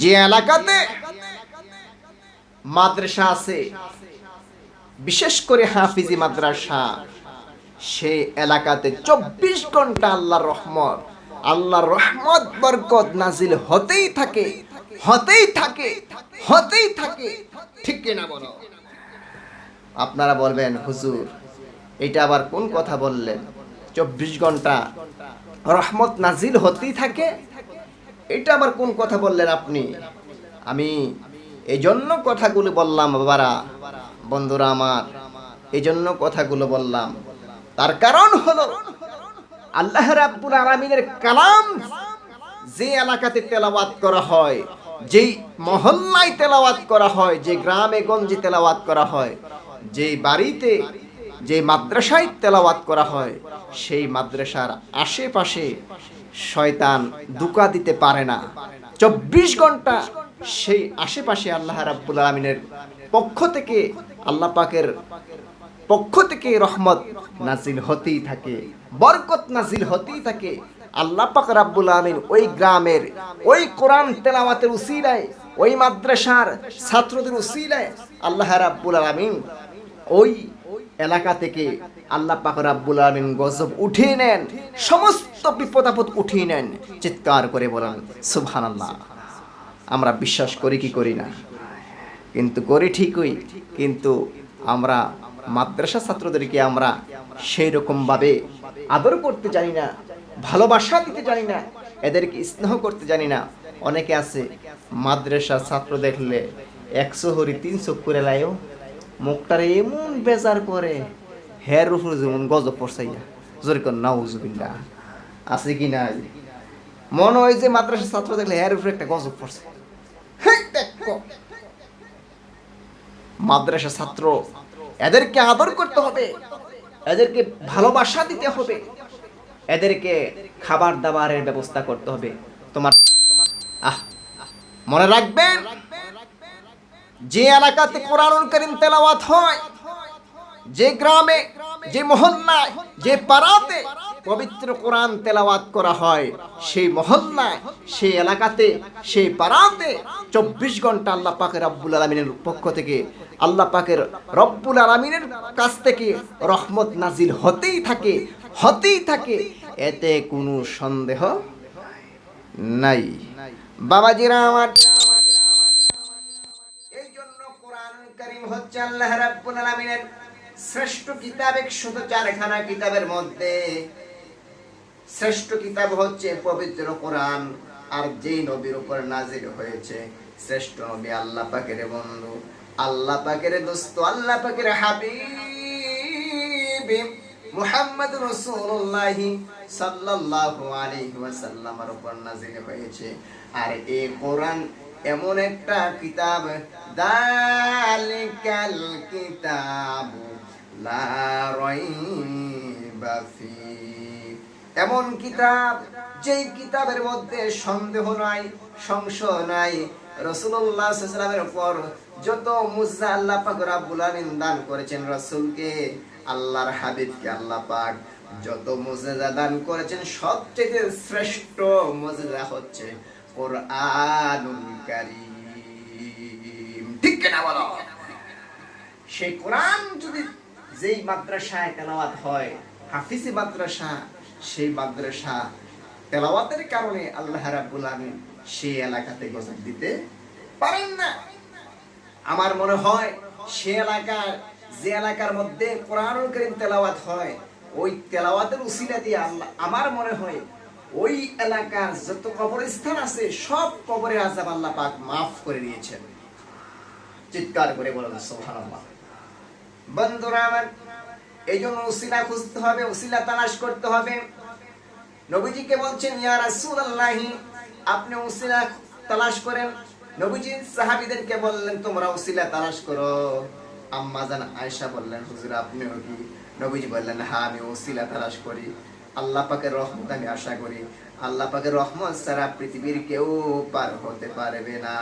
যে এলাকাতে মাদ্রাসা আছে, বিশেষ করে হাফিজি মাদ্রাসা, সে এলাকাতে চব্বিশ ঘণ্টা আল্লাহর রহমত আল্লাহর রহমত বরকত নাজিল হতেই থাকে হতেই থাকে হতেই থাকে। ঠিক কিনা বলো? আপনারা বলবেন, হুজুর, এটা আবার কোন কথা বললেন? চব্বিশ ঘণ্টা রহমত নাজিল হতেই থাকে এটা আবার কোন কথা বললেন আপনি? আমি এই জন্য কথাগুলো বললাম বাবারা, বন্ধুরা আমার এই জন্য কথাগুলো বললাম। তার কারণ হলো, আল্লাহ রাব্বুল আলামিনের কালাম যে এলাকাতে তেলাওয়াত করা হয়, যেই মহল্লায় তেলাওয়াত করা হয়, যে গ্রামে গঞ্জে তেলাওয়াত করা হয়, যে বাড়িতে, যে মাদ্রাসায় তেলাওয়াত করা হয়, সেই মাদ্রাসার আশেপাশে শয়তান দুকা দিতে পারে না। চব্বিশ ঘণ্টা সেই আশেপাশে আল্লাহ রাব্বুল আলমিনের পক্ষ থেকে আল্লাহ পাকের পক্ষ থেকে রহমত নাজিল হতেই থাকে, বরকত নাজিল হতেই থাকে। আল্লাহ পাক রাব্বুল আমিন ওই গ্রামের, ওই কোরআন তেলাওয়াতের উসিলায়, ওই মাদ্রাসার ছাত্রদের উসিলায় আল্লাহ রাব্বুল আমিন ওই এলাকা থেকে আল্লাহ পাক গজব উঠিয়ে নেন, সমস্ত বিপদ আপদ উঠিয়ে নেন, চিৎকার করে বলেন, সুবহানাল্লাহ, আমরা বিশ্বাস করি কি করি না? কিন্তু করি ঠিকই, কিন্তু আমরা মাদ্রাসা ছাত্রদেরকে আমরা সেই রকমভাবে আদর করতে জানি না, ভালোবাসা দিতে জানি না, এদেরকে স্নেহ করতে জানি না। অনেকে আছে মাদ্রাসা ছাত্র দেখলে একশো হরি তিনশো করে লাইও মুখটারে এমন বেজার করে। হের উপরে যেমন গজব পড়ছাইয়া। জোরে কর নাউজুবিল্লাহ আছে কি নাই? মনে হয় যে মাদ্রাসা ছাত্র দেখলে হের উপরে একটা গজব পড়ছে। মাদ্রাসা ছাত্র, এদেরকে আদর করতে হবে। এদেরকে ভালোবাসা দিতে হবে। এদেরকে খাবার দাবারের ব্যবস্থা করতে হবে। তোমার তোমার, আহ, মনে রাখবেন? যে এলাকাতে কোরআনুল করিম তেলাওয়াত হয়, যে গ্রামে, যে মহল্লায়, যে পাড়াতে পবিত্র কোরআন তেলাওয়াত করা হয়, সেই মহল্লায়, সেই এলাকাতে, সেই পাড়াতে চব্বিশ ঘণ্টা আল্লাহ পাকের রব্বুল আলমিনের পক্ষ থেকে, আল্লাহ পাকের রব্বুল আলমিনের কাছ থেকে রহমত নাজিল হতেই থাকে হতেই থাকে। এতে কোনো সন্দেহ নাই। বাবাজিরা আমার এই জন্য কোরআন কারীম হচ্ছে আল্লাহ রাব্বুল শ্রেষ্ঠ কিতাব একশত চারখানা কিতাবের মধ্যে। শ্রেষ্ঠ কিতাব হচ্ছে পবিত্র কোরআন, আর যেই নবীর উপর নাজিল হয়েছে, শ্রেষ্ঠ নবী আল্লাহ পাকের বন্ধু। আল্লাহ পাকের দোস্ত, আল্লাহ পাকের হাবিব মুহাম্মদ রাসূলুল্লাহ সাল্লাল্লাহু আলাইহি ওয়াসাল্লামের উপর নাজিল হয়েছে। আর এই কোরআন এমন একটা কিতাব, দালিকাল কিতাব লা রাইবা এমন কিতাব, যেই কিতাবের মধ্যে সন্দেহ নাই, সংশয় নাই রসুল্লাহ সাল্লামের উপর যত মুজা আল্লাহ পাক রাব্বুল আলামিন দান করেছেন রাসূলকে, আল্লাহর হাবিবকে আল্লাহ পাক যত মুজিজা দান করেছেন, সবচেয়ে শ্রেষ্ঠ মুজিজা হচ্ছে সেই কোরআন যদি যেই মাদ্রাসায় তেলাওয়াত হয় মাদ্রাসা, সেই মাদ্রাসা তেলাওয়াতের কারণে আল্লাহ সেই এলাকাতে গজব দিতে পারেন না। আমার মনে হয় সে এলাকার, যে এলাকার মধ্যে কোরআনুল কারীম তেলাওয়াত হয়, ওই তেলাওয়াতের উসিলা দিয়ে আল্লাহ, আমার মনে হয় ওই এলাকার যত কবরস্থান আছে, সব কবরের আজাব আল্লাহ পাক মাফ করে দিয়েছেন। চিৎকার করে বলেন সুবহানাল্লাহ। বন্ধুরা আমার এই জন্য উসিলা খুঁজতে হবে উসিলা তালাশ করতে হবে। নবীজিকে বলছেন, ইয়া রাসূলুল্লাহি আপনি উসিলা তালাশ করেন। নবীজি সাহাবীদেরকে বললেন, তোমরা উসিলা তালাশ করো। আম্মা জান আয়েশা বললেন, হুজুর, আপনিও কি? নবীজি বললেন হ্যাঁ আমি উসিলা তালাশ করি। আল্লাহ পাকের রহমত আমি আশা করি। আল্লাহ পাকের রহমত ছাড়া পৃথিবীর কেউ পার হতে পারবে না।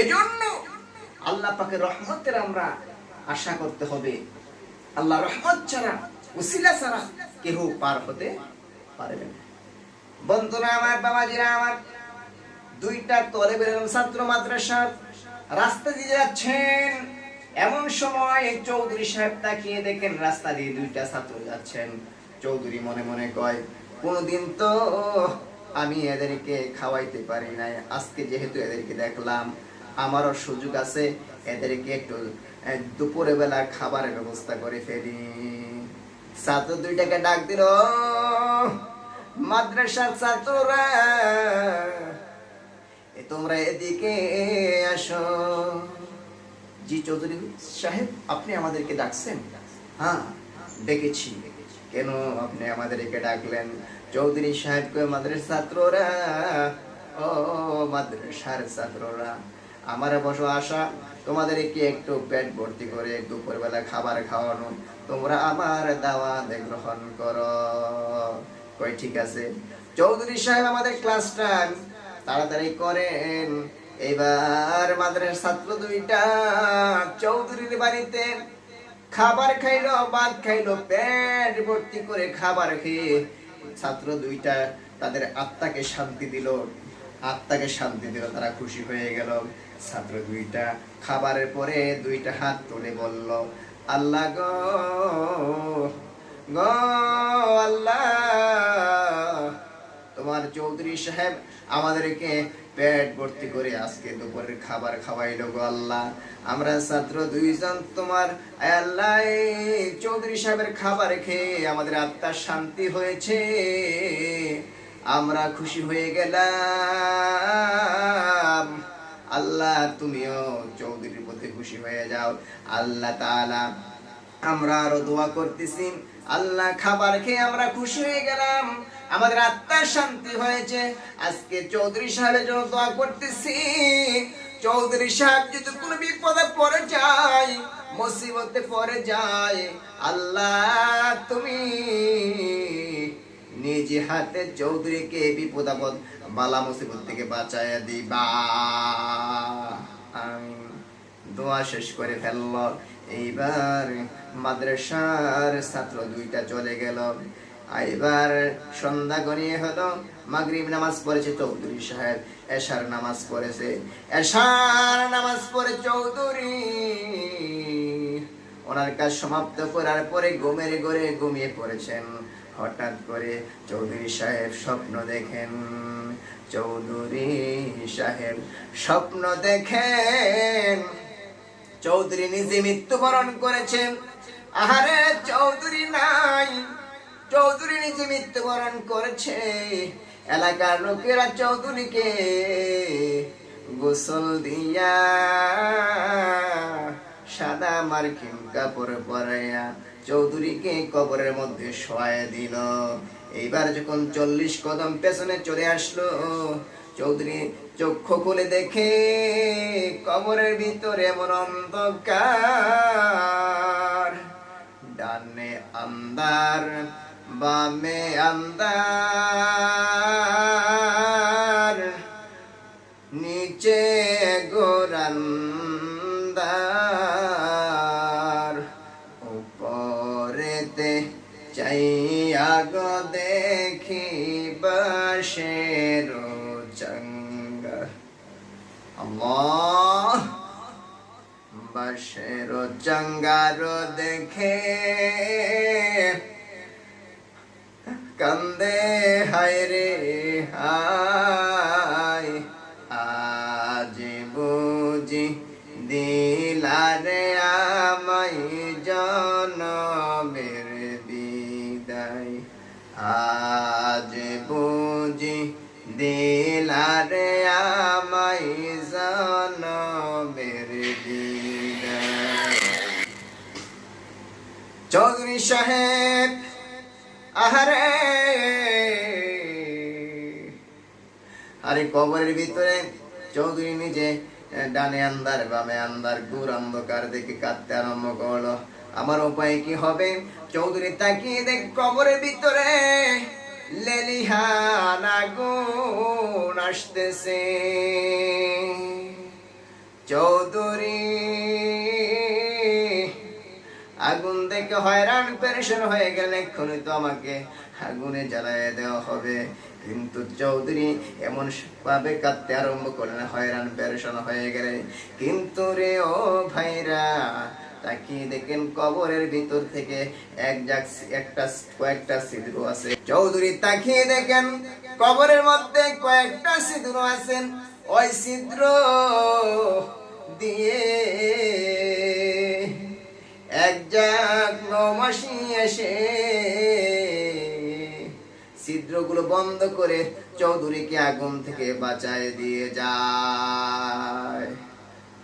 এজন্য আল্লাহ পাকের রহমতের আমরা আশা করতে হবে। আল্লাহ রহমত ছাড়া, উসিলা ছাড়া কেউ পার হতে পারবে না। বন্ধুরা আমার, বাবাজিরা আমার, দুইটা তলেবের ছাত্র মাদ্রাসা রাস্তা দিয়ে যাচ্ছেন। এমন সময় চৌধুরী সাহেব তাকিয়ে দেখেন রাস্তা দিয়ে দুইটা ছাত্র যাচ্ছেন। চৌধুরী মনে মনে কয়, কোনদিন তো আমি এদেরকে খাওয়াইতে পারি নাই। আজকে যেহেতু এদেরকে দেখলাম, আমারও সুযোগ আছে, এদেরকে একটু দুপুরে বেলা খাবারের ব্যবস্থা করে ফেলি। ছাত্র দুইটাকে ডাক দিল, মাদ্রাসার ছাত্ররা তোমরা এদিকে আসো জি চৌধুরী সাহেব, আপনি আমাদেরকে ডাকছেন? হ্যাঁ ডেকেছি। কেন আপনি আমাদেরকে ডাকলেন? চৌধুরী সাহেবকে মাদ্রাসার ছাত্ররা, ও মাদ্রাসার ছাত্ররা, আমার বসো আশা, তোমাদেরকে একটু পেট ভর্তি করে দুপুরবেলা খাবার খাওয়ানো, তোমরা আমার দাওয়াত গ্রহণ করো। কই, ঠিক আছে? চৌধুরী সাহেব আমাদের ক্লাসটা তাড়াতাড়ি করেন। এবার মাদ্রাসার ছাত্র দুইটা, চৌধুরীর বাড়িতে খাবার খাইলো, ভাত খাইলো, পেট ভর্তি করে খাবার খেয়ে ছাত্র দুইটা তাদের আত্মাকে শান্তি দিল। আত্মাকে শান্তি দিল, তারা খুশি হয়ে গেল। ছাত্র দুইটা খাবারের পরে দুইটা হাত তুলে বলল, আল্লাহ গো গো আল্লাহ, তোমার চৌধুরী সাহেব আমাদেরকে পেট ভর্তি করে আজকে দুপুরের খাবার খাওয়াইলো গো আল্লাহ। আমরা ছাত্র দুইজন, তোমার আল্লাহ চৌধুরী সাহেবের খাবার খেয়ে আমাদের আত্মার শান্তি হয়েছে। আমরা খুশি হয়ে গেলাম। আল্লাহ, তুমিও চৌধুরীর প্রতি খুশি হয়ে যাও। আল্লাহ তাআলা আমরা আরও দোয়া করতেছি। আল্লাহ, খাবার খেয়ে আমরা খুশি হয়ে গেলাম। আমাদের আত্মার শান্তি হয়েছে। আজকে চৌধুরী সাহেবের জন্য দোয়া করতেছি। চৌধুরী সাহেব যদি কোনো বিপদে পড়ে যায়, মুসিবতে পড়ে যায়, আল্লাহ তুমি নিজে হাতে চৌধুরীকে বিপদ আপদ, বালা মুসিবত থেকে বাঁচায় দিবা। দোয়া শেষ করে ফেলল। এইবার মাদ্রাসার ছাত্র দুইটা চলে গেল। এইবার সন্ধ্যা গড়িয়ে হলো মাগরিব নামাজ পড়েছে চৌধুরী সাহেব, এশার নামাজ পড়েছে। এশার নামাজ পড়ে চৌধুরী। ওনার কাজ সমাপ্ত করার পরে ঘুমের ঘরে ঘুমিয়ে পড়েছেন। হঠাৎ করে চৌধুরী সাহেব স্বপ্ন দেখেন। চৌধুরী সাহেব স্বপ্ন দেখেন। চৌধুরী নিজে মৃত্যুবরণ করেছেন। আহারে, চৌধুরী নাই। চৌধুরী নিজে মৃত্যুবরণ করেছে। এলাকার লোকেরা চৌধুরীকে গোসল দিয়া সাদা মার্কিন কাপড় পরাইয়া চৌধুরীকে কবরের মধ্যে শোয়ায় দিল। এইবার যখন চল্লিশ কদম পেছনে চলে আসলো, চৌধুরী চক্ষু খুলে দেখে কবরের ভিতরে এমন অন্ধকার। ডানে আন্দার বামে আন্দার নিচে গোরান্দার উপরেতে চাইয়া গো দেখি বাসের চঙ্গা আল্লাহ বাসের দেখে হায় রে, হায়। আজ বুঝি দিলারে আমায় জনমের বিদায়। আজ বুঝি দিলারে আমায় জনমের বিদায়। চৌধুরী সাহেব, আহারে। আরে কবরের ভিতরে চৌধুরী নিজে ডানে আন্দার বামে আন্দার গুর অন্ধকার দেখে কাঁদতে আরম্ভ করল। আমার উপায় কি হবে? চৌধুরী তাকিয়ে দেখ কবরের ভিতরে। লেলিহান আগুন আসতেছে। চৌধুরী আগুন দেখে হয়রান পেরেশান হয়ে গেলে এক্ষুনি তো আমাকে আগুনে জ্বালায় দেওয়া হবে। কিন্তু চৌধুরী এমন ভাবে কাঁদতে আরম্ভ করলেন, হয়রান পেরেশান হয়ে গেলে কিন্তু রে ও ভাইরা, তাকিয়ে দেখেন কবরের ভিতর থেকে এক জাক একটা কয়েকটা সিঁদুর আছে। চৌধুরী তাকিয়ে দেখেন কবরের মধ্যে কয়েকটা সিঁদুর আছেন। ওই ছিদ্র দিয়ে এক জাক নমাসি এসে ছিদ্রগুলো বন্ধ করে চৌধুরীকে আগুন থেকে বাঁচায় দিয়ে যায়।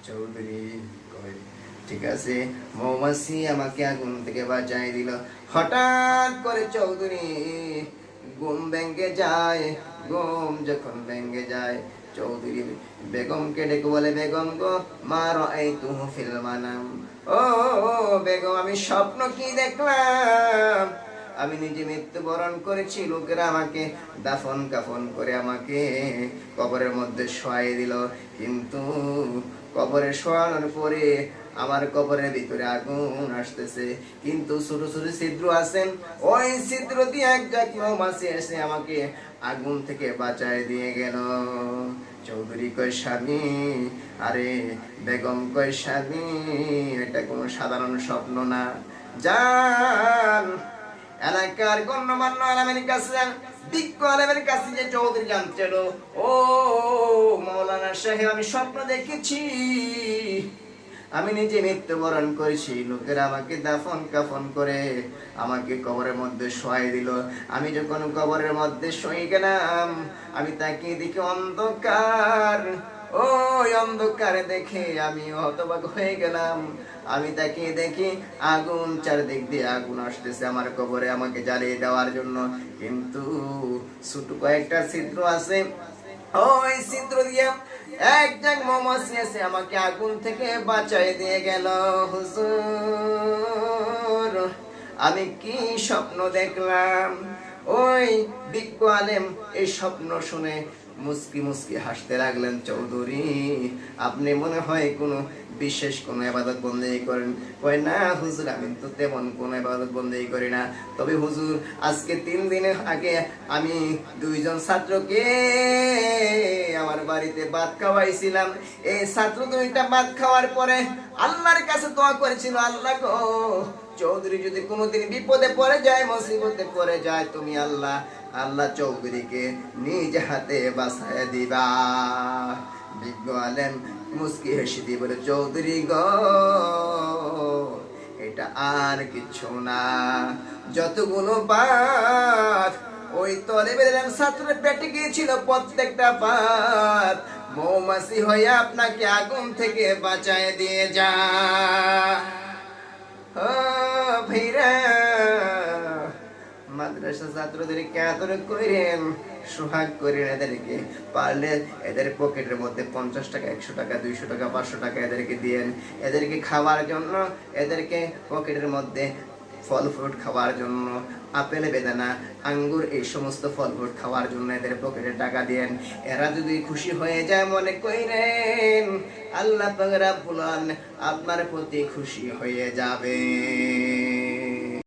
চৌধুরী ঠিক আছে, মৌমাছি আমাকে আগুন থেকে বাঁচাই দিল। হঠাৎ করে চৌধুরী ঘুম ভেঙ্গে যায়, ঘুম যখন ভেঙ্গে যায় চৌধুরী বেগমকে ডেকে বলে বেগম গো মার এই তুহু ফিল্মানাম ও, বেগম, আমি স্বপ্ন কি দেখলাম? আমি নিজে মৃত্যুবরণ করেছি, লোকেরা আমাকে দাফন কাফন করে আমাকে কবরের মধ্যে শোয়াই দিল। কিন্তু কবরে শোয়ানোর পরে আমার কবরের ভিতরে আগুন আসতেছে। কিন্তু ছোট ছোট ছিদ্র আছেন ওই ছিদ্র দিয়ে এক জাক মৌমাছি এসে আমাকে আগুন থেকে বাঁচায় দিয়ে গেল। চৌধুরী কয়, স্বামী, আরে বেগম কয়, স্বামী, এটা কোনো সাধারণ স্বপ্ন না। যান, এলাকার গণ্যমান্য আলমের কাছে বিজ্ঞ আলমের কাছে যে চৌধুরী জানতে ও, মৌলানা সাহেব, আমি স্বপ্ন দেখেছি। আমি নিজে মৃত্যুবরণ করেছি। লোকেরা আমাকে দাফন কাফন করে আমাকে কবরের মধ্যে শোয়াই দিল। আমি যখন কবরের মধ্যে শুয়ে গেলাম, আমি তাকে দেখি অন্ধকার। ওই অন্ধকারে দেখে আমি হতবাক হয়ে গেলাম। আমি তাকে দেখি আগুন চারদিক দিয়ে আগুন আসতেছে আমার কবরে আমাকে জ্বালিয়ে দেওয়ার জন্য। কিন্তু ছোট কয়েকটা ছিদ্র আছে ওই ছিদ্র দিয়া এক জাগ মৌমাছি এসে আমাকে আগুন থেকে বাঁচাই দিয়ে গেল, হুজুর। আমি কি স্বপ্ন দেখলাম? ওই বিজ্ঞ আলেম এই স্বপ্ন শুনে মুস্কি মুস্কি হাসতে লাগলেন চৌধুরী। আপনি মনে হয় কোনো বিশেষ কোনো আবাদত বন্দেই করেন? কয়, না হুজুর, আমি তো তেমন কোনো আবাদত বন্দেই করি না। তবে হুজুর, আজকে তিন দিন আগে আমি দুইজন ছাত্রকে আমার বাড়িতে ভাত খাওয়াইছিলাম। এই ছাত্র দুইটা ভাত খাওয়ার পরে আল্লাহর কাছে দোয়া করেছিল, আল্লাহ চৌধুরী যদি কোনোদিন বিপদে পড়ে যায়, মুসিবতে পড়ে যায়, তুমি আল্লাহ আল্লাহ চৌধুরীকে নিজ হাতে বাসায় দিবা। বিজ্ঞ আলেম মুস্কি হেসে দিয়ে বলে, চৌধুরী গ, এটা আর কিছু না। যতগুলো পাত, ওই তলে বেরলাম ছাত্রের পেটে গিয়েছিল প্রত্যেকটা পাত। মৌমাছি হয়ে আপনাকে আগুন থেকে বাঁচায় দিয়ে যা। মাদ্রাসা ছাত্রদেরকে আদর করেন সোহাগ করেন এদেরকে। পারলে এদের পকেটের মধ্যে পঞ্চাশ টাকা, একশো টাকা, দুইশো টাকা, পাঁচশো টাকা এদেরকে দিয়েন। এদেরকে খাওয়ার জন্য, এদেরকে পকেটের মধ্যে ফল ফ্রুট খাওয়ার জন্য, আপেল, বেদানা, আঙ্গুর, এই সমস্ত ফল ফ্রুট খাওয়ার জন্য এদের পকেটে টাকা দেন এরা যদি খুশি হয়ে যায় মনে কইরেন, আল্লাহ পাক রাব্বুল আপনার প্রতি খুশি হয়ে যাবে